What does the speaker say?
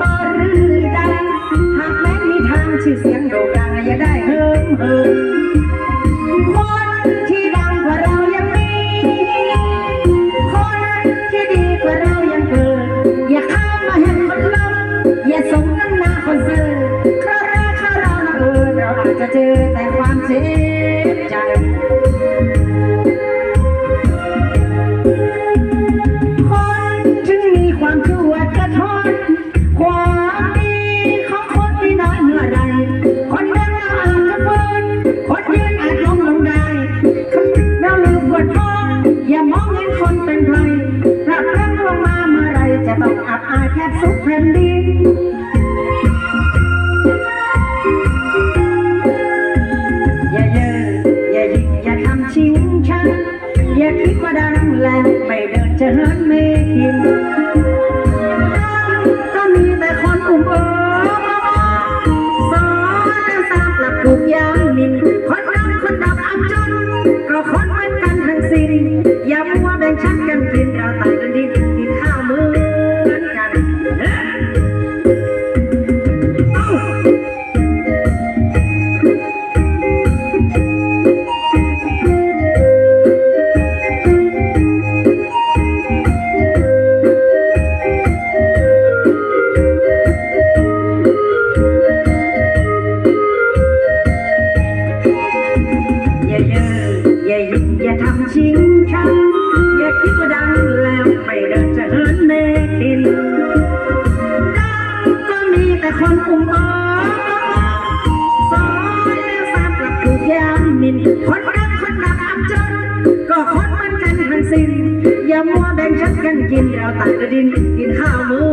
ตอรือดังหากแม้มีทางชื่อเสียงโด่งดังอย่าได้เฮิมเหิมคนที่ดังกว่าเรายังมี คนที่ดีกว่าเรายังเกิด อย่าข้ามมาเห็นคนล้มอย่าสมน้ำหน้าคนซื่อเพราะรักเขาเรานะเออเราอาจจะเจอแต่ความเจ็บใจ ต้องอับอายแทบสุดแผ่นดินอย่าเย่ออย่ายิงอย่าทำชิงชันอย่าคิดว่าดังแล้วไม่เดินจะเหินไม่กิน คนดังคนดังอับจนก็คนมันกันทันสิ้นอย่ามัวแบ่งชั้นกันกินเราตัดกระดินกินข้าวมื้อ